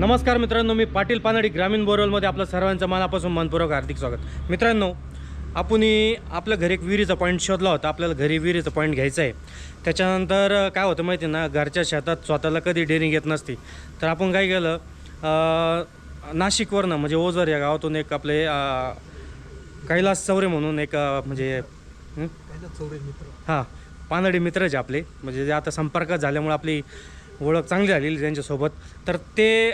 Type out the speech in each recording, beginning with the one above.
नमस्कार मित्रांनो मी पाटील पानडी ग्रामीण बोरवलमध्ये आपलं सर्वांचं मनापासून मनपूर्वक हार्दिक स्वागत. मित्रांनो आपण आपल्या घरी एक विहिरीचा पॉईंट शोधला होता. आपल्याला घरी विहिरीचा पॉईंट घ्यायचा आहे. त्याच्यानंतर काय होतं माहिती आहे ना घरच्या शेतात स्वतःला कधी डेअरिंग येत नसती. तर आपण काय केलं नाशिकवरनं म्हणजे ओझर या गावातून एक आपले कैलास चौरे म्हणून एक म्हणजे हं? हां पानडी मित्रच आहे आपले म्हणजे जे आता संपर्कात झाल्यामुळे आपली ओळख चांगली झालेली त्यांच्यासोबत. तर ते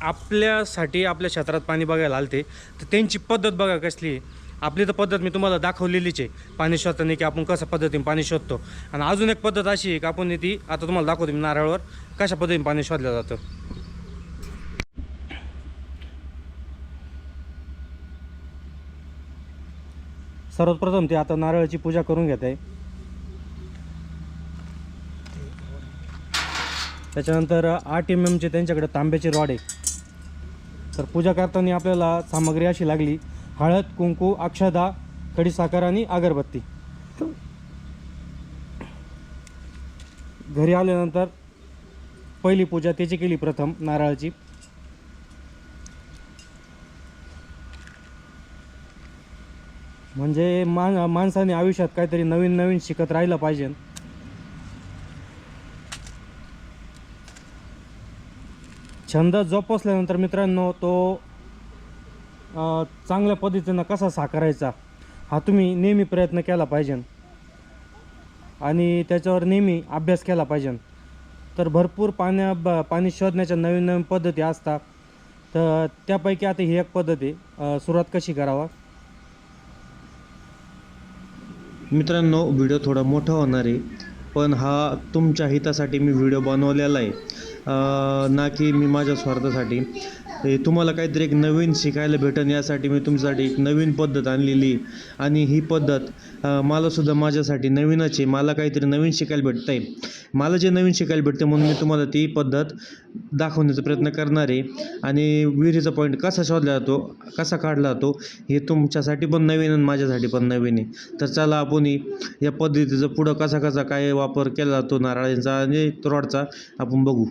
आपल्यासाठी आपल्या क्षेत्रात पाणी बघायला आलते. तर त्यांची पद्धत बघा कसली. आहे आपली तर पद्धत मी तुम्हाला दाखवलेलीच आहे. पाणी शोधताना की आपण कशा पद्धतीने पाणी शोधतो. आणि अजून एक पद्धत अशी आहे की आपण ती आता तुम्हाला दाखवतो मी नारळावर. कशा पद्धतीने पाणी शोधलं जातं. सर्वप्रथम ते आता नारळाची पूजा करून घेत आहे. त्याच्यानंतर आठ एम एमचे त्यांच्याकडे तांब्याची रॉड आहे. तर पूजा करताना आपल्याला सामग्री अशी लागली. हळद कुंकू अक्षदा खडीसाखर आणि अगरबत्ती. घरी आल्यानंतर पहिली पूजा त्याची केली प्रथम नारळाची. म्हणजे मान माणसाने आयुष्यात काहीतरी नवीन नवीन शिकत राहिलं पाहिजे. छंद जोपासल्यानंतर मित्रांनो तो चांगल्या पद्धतीनं कसा साकारायचा हा तुम्ही नेहमी प्रयत्न केला पाहिजे. आणि त्याच्यावर नेहमी अभ्यास केला पाहिजे. तर भरपूर पाण्या ब पाणी शोधण्याच्या नवीन नवीन पद्धती असतात. तर त्यापैकी आता ही एक पद्धत आहे सुरुवात कशी करावा? मित्रांनो व्हिडिओ थोडा मोठा होणार आहे पण हा तुमच्या हितासाठी मी व्हिडिओ बनवलेला आहे. ना की मी माझ्या स्वार्थासाठी. हे तुम्हाला काहीतरी एक नवीन शिकायला भेटन यासाठी मी तुमच्यासाठी एक नवीन पद्धत आणलेली. आणि ही पद्धत मलासुद्धा माझ्यासाठी नवीनच आहे. मला काहीतरी नवीन शिकायला भेटतं आहे मला जे नवीन शिकायला भेटते म्हणून मी तुम्हाला ती पद्धत दाखवण्याचा प्रयत्न करणार आहे. आणि विहिरीचा पॉईंट कसा शोधला जातो कसा काढला जातो हे तुमच्यासाठी पण नवीन आणि माझ्यासाठी पण नवीन आहे. तर चला आपणही या पद्धतीचं पुढं कसा कसा काय वापर केला जातो नारळांचा आणि रॉडचा आपण बघू.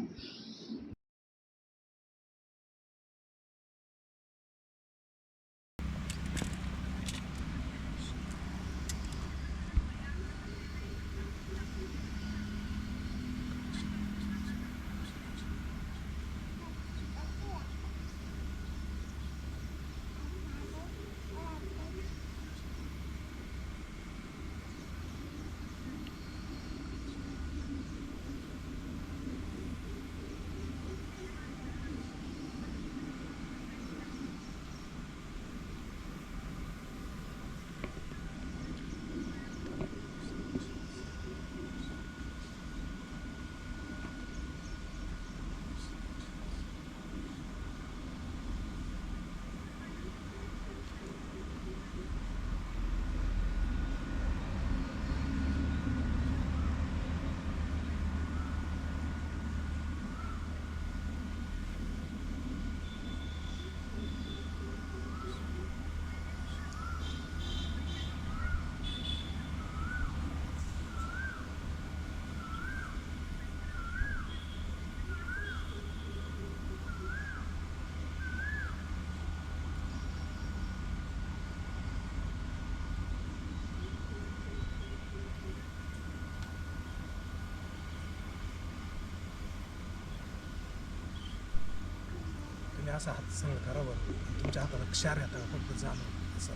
असा हात संग करावं तुमच्या हाताला क्षार येतात फक्त जाणं असं.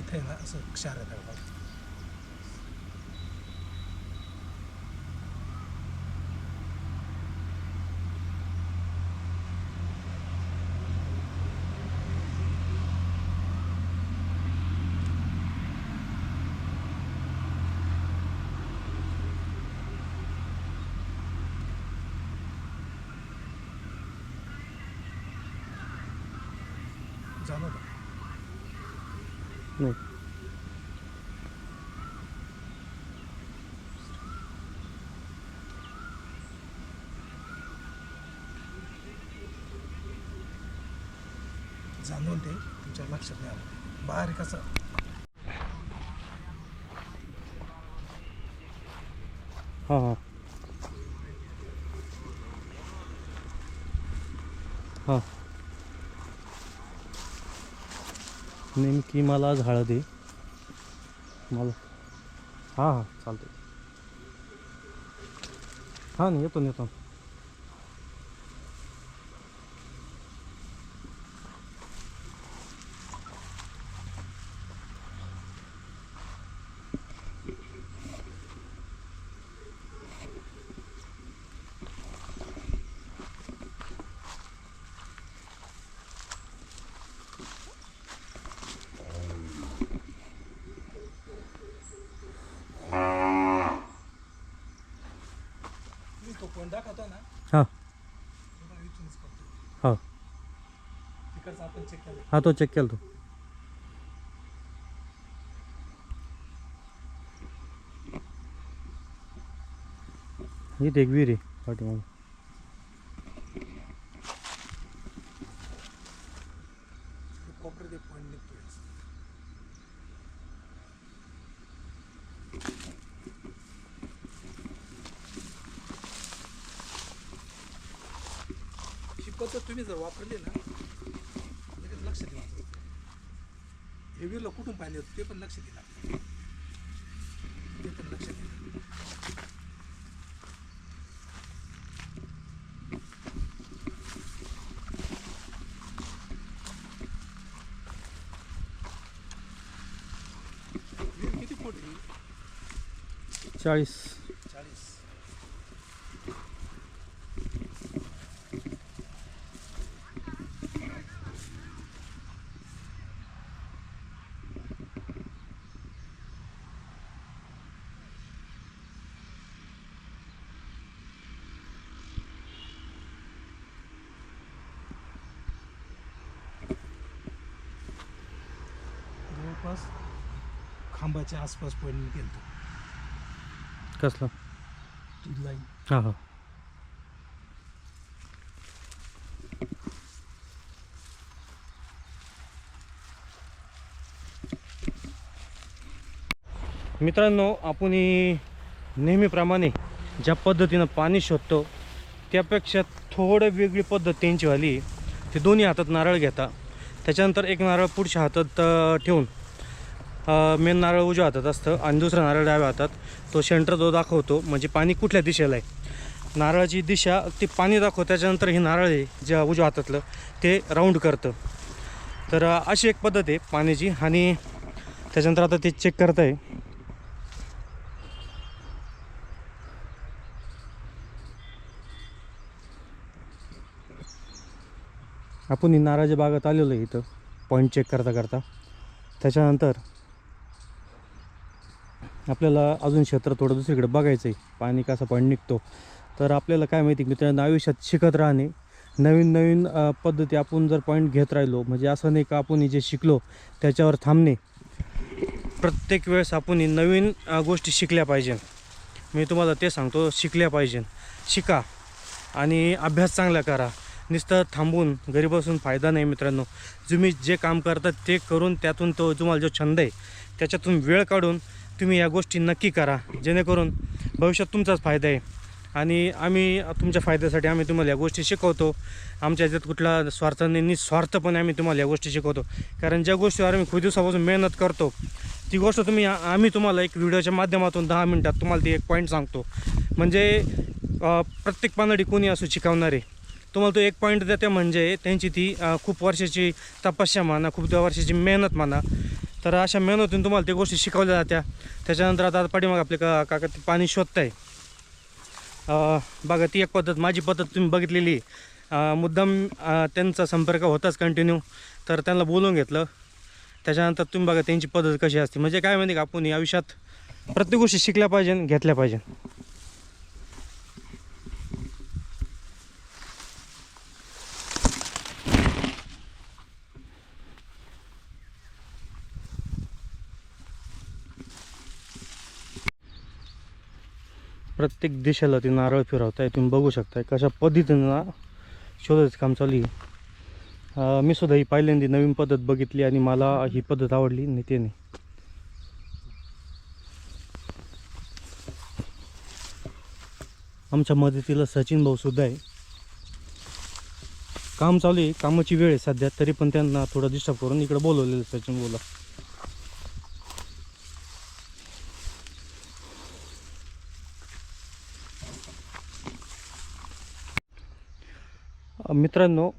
इथे ना असं क्षार येतात नाही. जाणून ते तुमच्या लक्षात नाही आलं बारीक असं हां हां. हां. नेमकी मला आज हळद आहे. मला हां हां चालतं हां नाही येतो येतो मी तो पॉईंट दाखवतो ना हां तो पण इथूनच करतो हां आपण चेक हा तो चेक केला तो इथे एक विहीर आहे पाठीमागे कोपऱ्यात एक पॉईंट निघतोय ही पद्धत तुम्ही जर वापरली ना लगेच लक्ष देऊ हे विरला कुठून पाहिले होते ते पण लक्ष दिला ते पण लक्ष दिलं वीर किती फूट आहे? चाळीस. चाळीस जवळपास खांबाच्या आसपास पॉईंट गेलो कसला लाईन हां हां. मित्रांनो आपण नेहमीप्रमाणे ज्या पद्धतीनं पाणी शोधतो त्यापेक्षा थोडं वेगळी पद्धत त्यांची वाली ते दोन्ही हातात नारळ घेता. त्याच्यानंतर एक नारळ पुढच्या हातात ठेवून मेन नारळ उजव्या हातात असतं आणि दुसरा नारळ डाव्या हातात. तो सेंटर जो दाखवतो म्हणजे पाणी कुठल्या दिशेला आहे? नारळाची दिशा ती पाणी दाखवतं त्याच्यानंतर हे नारळ आहे ज्या उजव्या हातातलं ते राऊंड करतं. तर अशी एक पद्धत आहे पाण्याची आणि त्याच्यानंतर आता ते चेक करत आहे आपण ही नारळाच्या बागात आलेलो आहे इथं पॉईंट चेक करता करता त्याच्यानंतर आपल्याला अजून क्षेत्र थोडं दुसरीकडे बघायचं आहे पाणी कसं पॉईंट निघतो. तर आपल्याला काय माहिती मित्रांनो आयुष्यात शिकत राहणे. नवीन नवीन पद्धती आपण जर पॉईंट घेत राहिलो म्हणजे असं नाही का आपण जे शिकलो त्याच्यावर थांबणे. प्रत्येक वेळेस आपण नवीन गोष्टी शिकल्या पाहिजे. मी तुम्हाला ते सांगतो शिकल्या पाहिजे. शिका आणि अभ्यास चांगला करा. नुसतं थांबून घरी बसून फायदा नाही मित्रांनो. तुम्ही जे काम करतात ते करून त्यातून तो तुम्हाला जो छंद आहे त्याच्यातून वेळ काढून तुम्ही या गोष्टी नक्की करा. जेणेकरून भविष्यात तुमचाच फायदा आहे. आणि आम्ही तुमच्या फायद्यासाठी आम्ही तुम्हाला या गोष्टी शिकवतो. आमच्या याच्यात कुठला स्वार्थाने निस्वार्थपणे आम्ही तुम्हाला या गोष्टी शिकवतो. कारण ज्या गोष्टीवर आम्ही खूप दिवसापासून मेहनत करतो ती गोष्ट तुम्ही आम्ही तुम्हाला एक व्हिडिओच्या माध्यमातून दहा मिनटात तुम्हाला ती एक पॉईंट सांगतो. म्हणजे प्रत्येक पानडी कोणी असू शिकवणारे तुम्हाला तो एक पॉईंट देते म्हणजे त्यांची ती खूप वर्षाची तपस्या म्हणा खूप वर्षाची मेहनत म्हणा तर अशा मेहनतीतून तुम्हाला त्या गोष्टी शिकवल्या जात्या. त्याच्यानंतर आता पाठीमाग आपले का काका ते पाणी शोधताय. बघा ती एक पद्धत माझी पद्धत तुम्ही बघितलेली. आहे. मुद्दाम त्यांचा संपर्क होताच कंटिन्यू तर त्यांना बोलून घेतलं. त्याच्यानंतर तुम्ही बघा त्यांची पद्धत कशी असते. म्हणजे काय माहिती का आपण या आयुष्यात प्रत्येक गोष्टी शिकल्या पाहिजे घेतल्या पाहिजे. प्रत्येक दिशेला ते नारळ फिरवत आहे तुम्ही बघू शकताय कशा पद्धतीनं शोधायचं काम चालू आहे. मी सुद्धा ही पहिल्यांदा नवीन पद्धत बघितली आणि मला ही पद्धत आवडली आणि त्याने आमच्या मदतीला सचिन भाऊ सुद्धा आहे. काम चालू आहे कामाची वेळ आहे सध्या तरी पण त्यांना थोडं डिस्टर्ब करून इकडे बोलवलेलं सचिन बोला मित्रांनो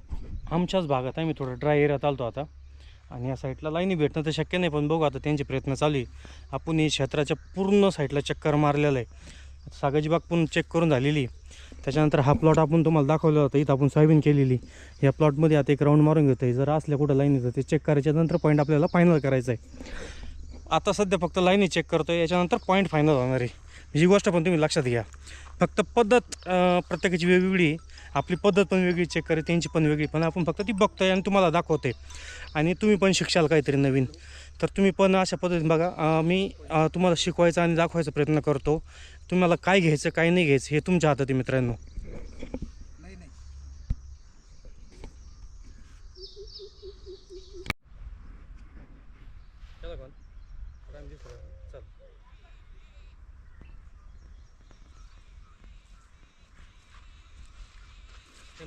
आमच्याच भागात आहे मी थोडं ड्राय एरियात आलतो आता. आणि या साईडला लाईनी भेटणं तर शक्य नाही पण बघू आता त्यांचे प्रयत्न चालू आहे. आपण ही क्षेत्राच्या पूर्ण साईडला चक्कर मारलेलं आहे. सागाची बाग पण चेक करून झालेली त्याच्यानंतर हा प्लॉट आपण तुम्हाला दाखवला होता इथं आपण सोयाबीन केलेली या प्लॉटमध्ये आता एक राऊंड मारून घेतो आहे जर असल्या कुठं लाईन येतं ते चेक करायच्या नंतर पॉईंट आपल्याला फायनल करायचं आहे. आता सध्या फक्त लाईनी चेक करतो आहे याच्यानंतर पॉईंट फायनल होणार आहे. ही गोष्ट पण तुम्ही लक्षात घ्या. फक्त पद्धत प्रत्येकाची वेगवेगळी आपली पद्धत पण वेगळी चेक करे त्यांची पण वेगळी. पण आपण फक्त ती बघतोय आणि तुम्हाला दाखवते आणि तुम्ही पण शिकशाल काहीतरी नवीन. तर तुम्ही पण अशा पद्धतीने बघा मी तुम्हाला शिकवायचा आणि दाखवायचा प्रयत्न करतो. तुम्हाला काय घ्यायचं काय नाही घ्यायचं हे तुमच्या हातात आहे मित्रांनो.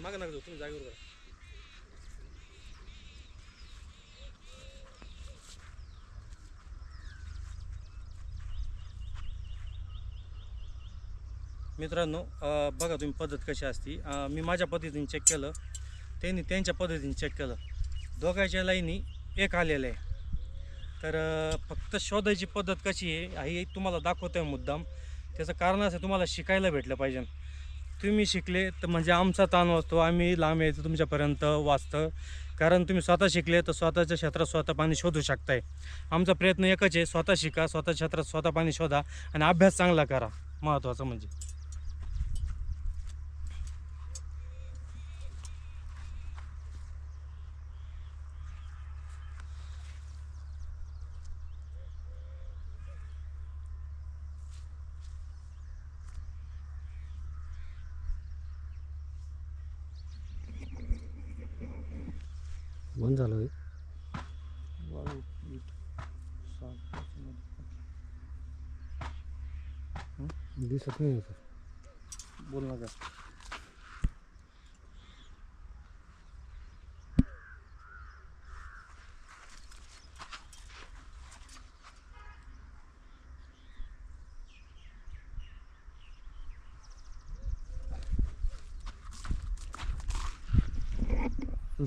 मागे नका जाऊ तुम्ही जागेवर मित्रांनो बघा तुम्ही पद्धत कशी असती. मी माझ्या पद्धतीने चेक केलं. त्यांनी त्यांच्या पद्धतीने चेक केलं. दोघांच्या लाईनी एक आलेलं आहे. तर फक्त शोधायची पद्धत कशी आहे ही तुम्हाला दाखवतोय मुद्दाम. त्याचं कारण असं तुम्हाला शिकायला भेटलं पाहिजे. तुम्ही शिकले तर म्हणजे आमचा ताण वाचतो. आम्ही लांब यायचं तुमच्यापर्यंत वाचतं. कारण तुम्ही स्वतः शिकले तर स्वतःच्या क्षेत्रात स्वतः पाणी शोधू शकताय. आमचा प्रयत्न एकच आहे स्वतः शिका स्वतः क्षेत्रात स्वतः पाणी शोधा आणि अभ्यास चांगला करा. महत्त्वाचं म्हणजे. बंद झालं दिसत नाही बोल ना का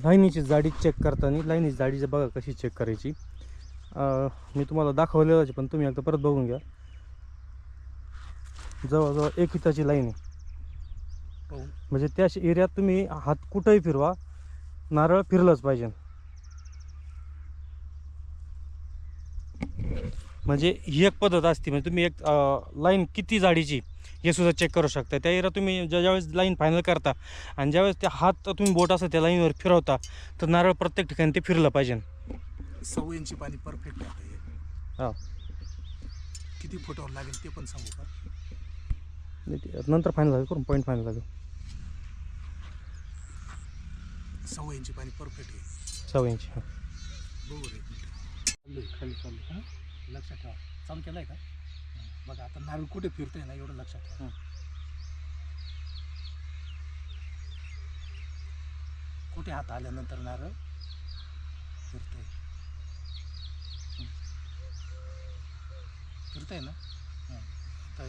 लाईनीची जाडी चेक करताना लाईनीची जाडी बघा कशी चेक करायची. मी तुम्हाला दाखवलेलं आहे पण तुम्ही एकदा परत बघून घ्या. जवळजवळ एक हिताची लाईन आहे. पाहू म्हणजे त्या एरियात तुम्ही हात कुठंही फिरवा नारळ फिरलंच पाहिजे. म्हणजे ही एक पद्धत असते. म्हणजे तुम्ही एक लाईन किती जाडीची हे सुद्धा चेक करू शकता. त्या एरिया तुम्ही ज्या ज्यावेळेस लाईन फायनल करता आणि ज्यावेळेस त्या हात तुम्ही बोट असं त्या लाईनवर फिरवता तर नारळ प्रत्येक ठिकाणी ते फिरलं पाहिजे. सव्वा इंची पाणी परफेक्ट हे. किती फुटावर लागेल ते पण सांगू का? नाही ते नंतर फायनल झालं करून पॉईंट फायनल झालं सव्वा इंची पाणी परफेक्ट आहे. सहा इंच हां. बरोबर खाली चाललो हां लक्षात ठेवा. चालू केलं आहे का? बघा आता नारळ कुठे फिरतंय ना एवढं लक्षात ठेवा. कुठे हात आल्यानंतर नारळ फिरतंय? फिरतंय ना? आता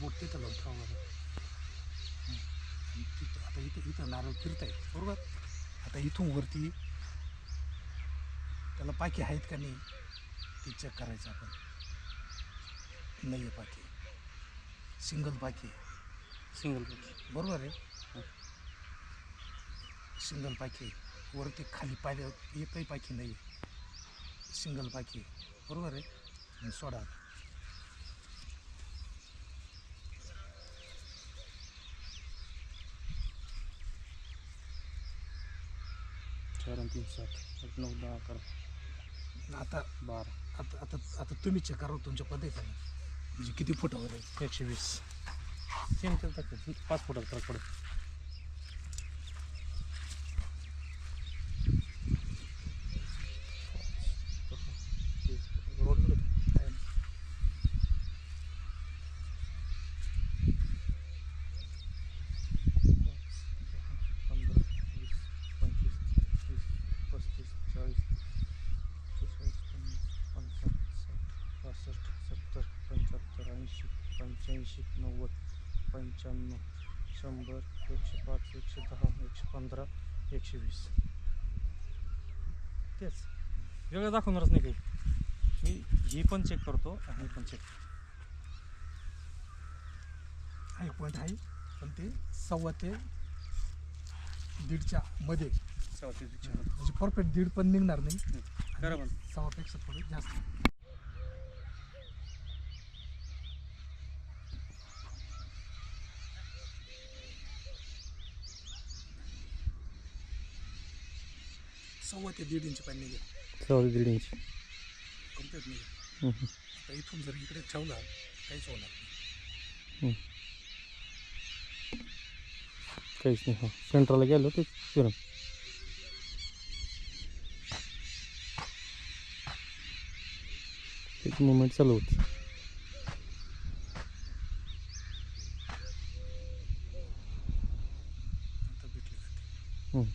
बोट तिथं लावून ठेवा बरं. तिथं आता इथं इथं नारळ फिरतंय बरोबर? आता इथून वरती त्याला पाकी आहेत का नाही? ते चेक करायचं आपण. नाही आहे पाकी. सिंगल पाकी. सिंगल बरोबर आहे? सिंगल पाकी. वरती खाली पाहिजे एकही पाकी नाही. आहे सिंगल पाकी. बरोबर आहे? आणि सोडा. चार तीन सात. आठ नऊ दहा अकरा. आता बारा. आता आता आता तुम्ही चेक करा तुमच्या पद्धतीने. म्हणजे किती फुटावर आहे? एकशे वीस. सेम टाकतं. पाच फुटात फरक पडत ऐंशी नव्वद पंच्याण्णव शंभर एकशे पाच एकशे दहा एकशे पंधरा एकशे वीस. तेच. वेगळं दाखवणारच नाही काही. मी ही पण चेक करतो आणि पण चेक हा एक पॉईंट आहे. पण ते सव्वा ते दीडच्या मध्ये. म्हणजे परफेक्ट दीड पण निघणार नाही. पण सव्वापेक्षा थोडं जास्त. सव्वा ते दीड इंच पाणी निघेल. सॉरी दीड इंच कंप्लीट निघेल. तर इथून जर इकडे ठेवला काहीच होणार नाही. काहीच नाही हां. सेंटरला गेलो ते फिरून. एक मुवमेंट चालू होती आता भेटली जाते हम्म.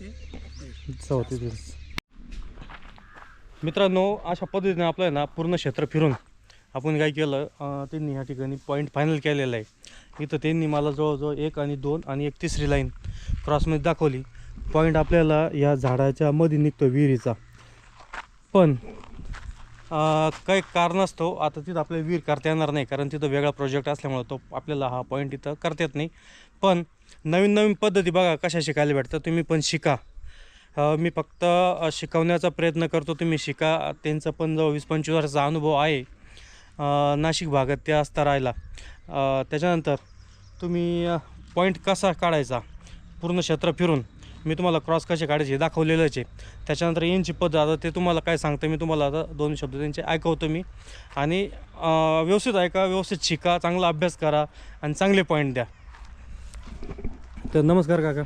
सव्वा ते मित्रांनो अशा पद्धतीने आपलं आहे ना पूर्ण क्षेत्र फिरून आपण काय केलं त्यांनी ह्या ठिकाणी पॉईंट फायनल केलेला आहे. इथं त्यांनी मला जवळजवळ एक आणि दोन आणि एक तिसरी लाईन क्रॉसमध्ये दाखवली. पॉईंट आपल्याला या झाडाच्या मध्ये निघतो विहिरीचा. पण काही कारणास्तव आता तिथं आपल्याला विहीर करता येणार नाही कारण तिथं वेगळा प्रोजेक्ट असल्यामुळं तो आपल्याला हा पॉईंट इथं करता येत नाही. पण नवीन नवीन पद्धती बघा कशा शिकायला भेटतं तुम्ही पण शिका. मी फक्त शिकवण्याचा प्रयत्न करतो तुम्ही शिका. त्यांचा पण जो वीस पंचवीस वर्षाचा अनुभव आहे. नाशिक भागात त्या असता राहिला. त्याच्यानंतर तुम्ही पॉईंट कसा काढायचा? पूर्ण क्षेत्र फिरून. मी तुम्हाला क्रॉस कसे काढायचे दाखवलेलंच आहे. त्याच्यानंतर यांची पद्धत आता ते तुम्हाला काय सांगतं मी तुम्हाला आता दोन शब्द त्यांचे ऐकवतो मी. आणि व्यवस्थित ऐका व्यवस्थित शिका चांगला अभ्यास करा आणि चांगले पॉईंट द्या. तर नमस्कार काका.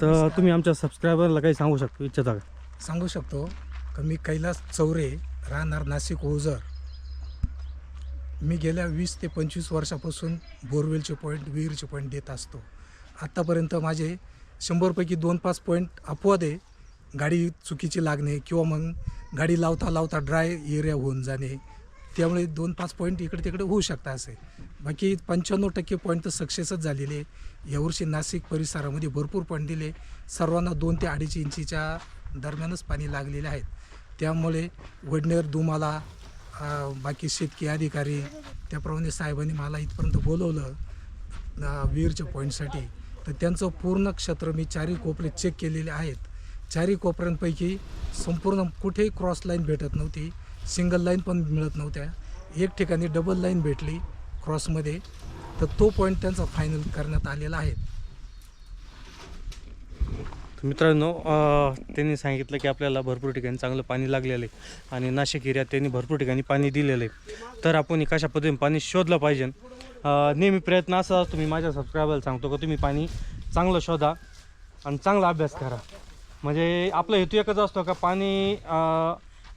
तर तुम्ही आमच्या सबस्क्रायबरला काही सांगू शकतो इच्छिता का? सांगू शकतो. का मी कैलास चौरे राहणार नाशिक ओझर. मी गेल्या वीस ते पंचवीस वर्षापासून बोरवेलचे पॉईंट विहीरचे पॉईंट देत असतो. आत्तापर्यंत माझे शंभरपैकी दोन पाच पॉईंट अपवाद आहे. गाडी चुकीची लागणे किंवा मग गाडी लावता लावता ड्राय एरिया होऊन जाणे. त्यामुळे दोन पाच पॉईंट इकडे तिकडे होऊ शकता असे. बाकी पंच्याण्णव टक्के पॉईंट तर सक्सेसच झालेले आहे. यावर्षी नाशिक परिसरामध्ये भरपूर पॉईंट दिले सर्वांना दोन ते अडीच इंचीच्या दरम्यानच पाणी लागलेले आहेत. त्यामुळे वडनेर दुमाला बाकी शेतकी अधिकारी त्याप्रमाणे साहेबांनी मला इथपर्यंत बोलवलं विहीरच्या पॉईंटसाठी तर त्यांचं पूर्ण क्षेत्र मी चारही कोपरे चेक केलेले आहेत. चारही कोपऱ्यांपैकी संपूर्ण कुठेही क्रॉस लाईन भेटत नव्हती. सिंगल लाईन पण मिळत नव्हत्या. एक ठिकाणी डबल लाईन भेटली. क्रॉसमध्ये तर तो पॉईंट त्यांचा फायनल करण्यात आलेला आहे. मित्रांनो त्यांनी सांगितलं की आपल्याला भरपूर ठिकाणी चांगलं पाणी लागलेलं आहे आणि नाशिक एरियात त्यांनी भरपूर ठिकाणी पाणी दिलेलं आहे. तर आपण कशा पद्धतीने पाणी शोधलं पाहिजे. नेहमी प्रयत्न असा असतो मी माझ्या सबस्क्रायबरला सांगतो का तुम्ही पाणी चांगलं शोधा आणि चांगला अभ्यास करा. म्हणजे आपला हेतू एकच असतो का पाणी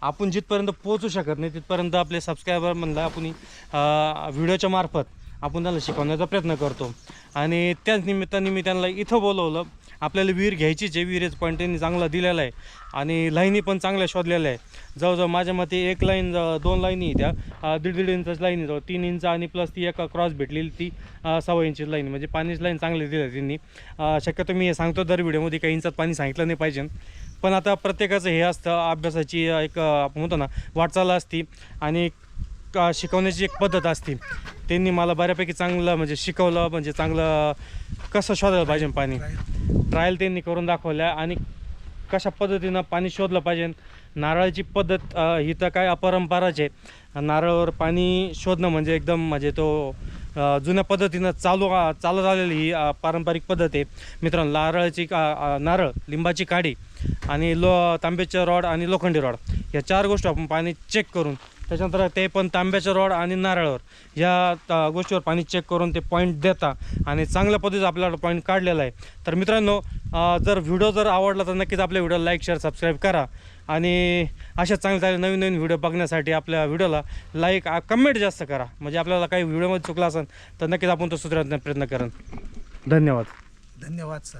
आपण जिथपर्यंत पोहोचू शकत नाही तिथपर्यंत आपले सबस्क्रायबर म्हणलं आपण व्हिडिओच्या मार्फत आपण त्यांना शिकवण्याचा प्रयत्न करतो. आणि त्याच निमित्ताने मी त्यांना इथं बोलवलं आपल्याला विहीर घ्यायचीच आहे. विहिरीचं पॉईंट त्यांनी चांगला दिलेला आहे. आणि लाईनी पण चांगल्या शोधलेल्या आहे जवळजवळ माझ्या मते एक लाईन दोन लाईनी त्या दीड दीड इंच लाईनी जवळ तीन इंच आणि प्लस ती एक क्रॉस भेटलेली ती सव्वा इंची लाईन म्हणजे पाणीची लाईन चांगली दिली आहे त्यांनी. शक्यतो मी हे सांगतो दर व्हिडिओमध्ये काही इंचात पाणी सांगितलं नाही पाहिजे. पण आता प्रत्येकाचं हे असतं अभ्यासाची एक आपण म्हणतो ना वाटचाल असती. आणि का शिकवण्याची एक पद्धत असते. त्यांनी मला बऱ्यापैकी चांगलं म्हणजे शिकवलं म्हणजे चांगलं कसं शोधायला पाहिजे पाणी. ट्रायल त्यांनी करून दाखवल्या आणि कशा पद्धतीनं पाणी शोधलं पाहिजे. नारळाची पद्धत अ, ही तर काय अपरंपराच आहे. नारळावर पाणी शोधणं म्हणजे एकदम म्हणजे तो अ, जुन्या पद्धतीनं चालू चालत आलेली ही अ, पारंपरिक पद्धत आहे. मित्रांनो नारळाची का अ, नारळ लिंबाची काडी आणि लो तांब्याचे रॉड आणि लोखंडी रॉड या चार गोष्टी आपण पाणी चेक करून त्याच्यानंतर ते पण तांब्याच्या रॉड आणि नारळावर. या गोष्टीवर पाणी चेक करून ते पॉईंट देता आणि चांगल्या पद्धतीचा आपल्याला पॉईंट काढलेला आहे. तर मित्रांनो जर व्हिडिओ जर आवडला तर नक्कीच आपल्या व्हिडिओला लाईक शेअर सबस्क्राईब करा. आणि अशा चांगले चांगले नवीन नवीन व्हिडिओ बघण्यासाठी आपल्या व्हिडिओला लाईक कमेंट जास्त करा. म्हणजे आपल्याला काही व्हिडिओमध्ये चुकला असेल तर नक्कीच आपण तो सुधारण्याचा प्रयत्न करेन. धन्यवाद. धन्यवाद सर